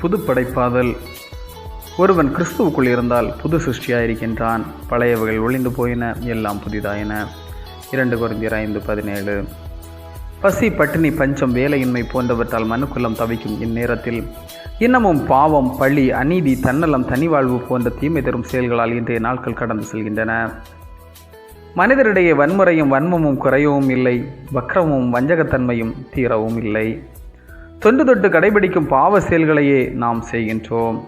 புது படைப்பாதல். ஒருவன் கிறிஸ்துவுக்குள் இருந்தால் புது சிருஷ்டியாயிருக்கின்றான். பழையவைகள் ஒளிந்து போயின எல்லாம் புதிதாயின. இரண்டு குறைந்தர் ஐந்து பதினேழு. பசி பட்டினி பஞ்சம் வேலையின்மை போன்றவற்றால் மனுக்குலம் தவிக்கும் இந்நேரத்தில் இன்னமும் பாவம் பழி அநீதி தன்னலம் தனிவாழ்வு போன்ற தீமை தரும் செயல்களால் இன்றைய நாட்கள் கடந்து செல்கின்றன. மனிதரிடையே வன்முறையும் வன்மமும் குறையவும் இல்லை. வக்ரமும் வஞ்சகத்தன்மையும் தீரவும் இல்லை. தொன்று தொட்டு கடைபிடிக்கும் பாவ செயல்களையே நாம் செய்கின்றோம்.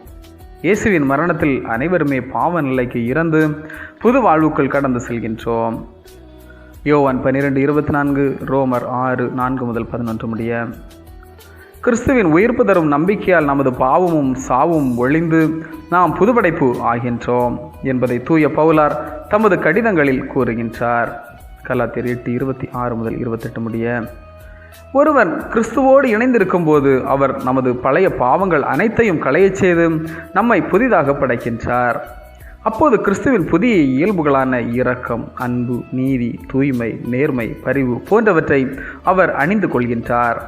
இயேசுவின் மரணத்தில் அனைவருமே பாவ நிலைக்கு இறந்து புது வாழ்வுக்குள் கடந்து செல்கின்றோம். யோவான் பன்னிரெண்டு இருபத்தி நான்கு ரோமர் ஆறு நான்கு முதல் பதினொன்று முடிய. கிறிஸ்துவின் உயிர்ப்பு தரும் நம்பிக்கையால் நமது பாவமும் சாவும் ஒளிந்து நாம் புதுப்படைப்பு ஆகின்றோம் என்பதை தூய பவுலார் தமது கடிதங்களில் கூறுகின்றார். கலாத்தியர் எட்டு இருபத்தி ஆறு முதல் இருபத்தெட்டு முடிய. ஒருவர் கிறிஸ்துவோடு இணைந்திருக்கும் போது அவர் நமது பழைய பாவங்கள் அனைத்தையும் களையச் செய்து நம்மை புதிதாக படைக்கின்றார். அப்போது கிறிஸ்துவின் புதிய இயல்புகளான இரக்கம் அன்பு நீதி தூய்மை நேர்மை பரிவு போன்றவற்றை அவர் அணிந்து கொள்கின்றார்.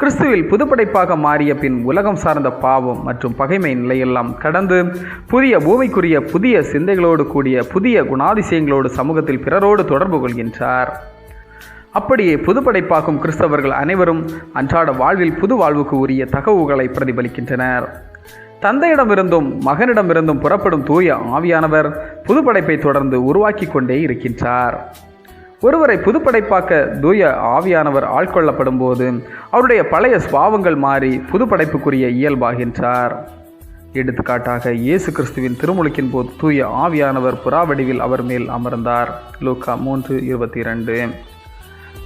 கிறிஸ்துவில் புதுப்படைப்பாக மாறிய பின் உலகம் சார்ந்த பாவம் மற்றும் பகைமை நிலையெல்லாம் கடந்து புதிய பூமிக்குரிய புதிய சிந்தைகளோடு கூடிய புதிய குணாதிசயங்களோடு சமூகத்தில் பிறரோடு தொடர்பு கொள்கின்றார். அப்படியே புதுப்படைப்பாக்கும் கிறிஸ்தவர்கள் அனைவரும் அன்றாட வாழ்வில் புது வாழ்வுக்கு உரிய தகவுகளை பிரதிபலிக்கின்றனர். தந்தையிடமிருந்தும் மகனிடமிருந்தும் புறப்படும் தூய ஆவியானவர் புதுப்படைப்பை தொடர்ந்து உருவாக்கி கொண்டே இருக்கின்றார். ஒருவரை புதுப்படைப்பாக்க தூய ஆவியானவர் ஆட்கொள்ளப்படும் போது அவருடைய பழைய சுவாவங்கள் மாறி புதுப்படைப்புக்குரிய இயல்பாகின்றார். எடுத்துக்காட்டாக இயேசு கிறிஸ்துவின் திருமுழுக்கின் போது தூய ஆவியானவர் புறாவடிவில் அவர் மேல் அமர்ந்தார். லூக்கா மூன்று இருபத்தி இரண்டு.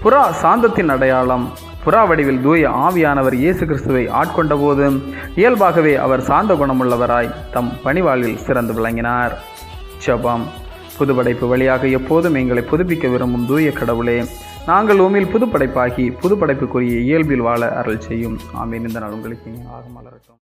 புறா சாந்தத்தின் அடையாளம். புறா வடிவில் தூய ஆவியானவர் இயேசு கிறிஸ்துவை ஆட்கொண்டபோது இயல்பாகவே அவர் சாந்த குணமுள்ளவராய் தம் பணிவாழ்வில் சிறந்து விளங்கினார். ஜபம். புதுப்படைப்பு வழியாக எப்போதும் எங்களை புதுப்பிக்க விரும்பும் தூய கடவுளே நாங்கள் உமில் புதுப்படைப்பாகி புதுப்படைப்புக்குரிய இயல்பில் வாழ அருள் செய்யும். ஆமீன். இந்த நாள் உங்களுக்கு ஆகமலரட்டும்.